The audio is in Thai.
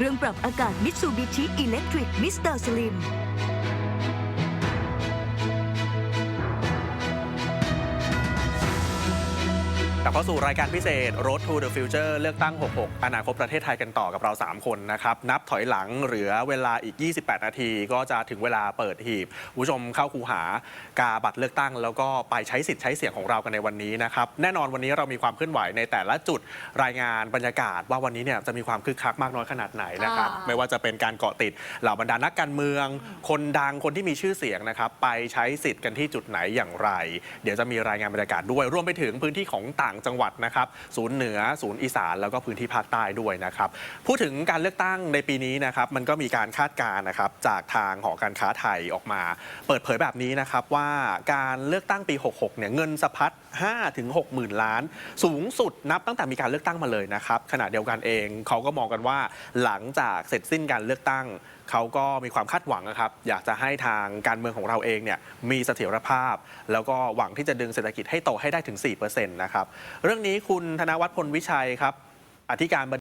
เครื่องปรับอากาศ Mitsubishi Electric Mr. Slim กลั บเข้าสู่รายการพิเศษ Road to the Future เลือกตั้ง 66 อนาคตประเทศไทยกันต่อกับเรา 3 คนนะครับ นับถอยหลังเหลือเวลาอีก 28 นาที ก็จะถึงเวลาเปิดหีบคุณผู้ชมเข้าคูหากาบัตรเลือกตั้ง แล้วก็ไปใช้สิทธิ์ใช้เสียงของเรากันในวันนี้นะครับ แน่นอนวันนี้เรามีความเคลื่อนไหวในแต่ละจุดรายงานบรรยากาศ ว่าวันนี้เนี่ยจะมีความคึกคักมากน้อยขนาดไหนนะครับอ่าไม่ว่าจะเป็นการเกาะติดเหล่าบรรดานักการเมือง คนดังคนที่มีชื่อเสียงนะครับไปใช้สิทธิ์กันที่จุดไหนอย่างไร เดี๋ยวจะมีรายงานบรรยากาศด้วยรวมไปถึงพื้นที่ของต่างจังหวัดนะครับศูนย์เหนือศูนย์อีสานแล้วก็พื้นที่ภาคใต้ด้วยนะครับพูดถึงการเลือกตั้งในปีนี้นะครับมันก็มีการคาดการณ์นะครับจากทางหอการค้าไทยออกมา เปิดเผยแบบนี้นะครับว่าการเลือกตั้งปี 66 เนี่ยเงินสะพัด5ถึง6หมื่นล้าน สูงสุดนับตั้งแต่มีการเลือกตั้งมาเลยนะครับขณะเดียวกันเองเขาก็มองกันว่าหลังจากเสร็จสิ้นการเลือกตั้งเขาก็มีความคาดหวังนะครับ อยากจะให้ทางการเมืองของเราเองเนี่ยมีเสถียรภาพ แล้วก็หวังที่จะดึงเศรษฐกิจให้โตให้ได้ถึง 4%นะครับเรื่องนี้คุณธนวัฒน์พลวิชัยครับ อธิการบ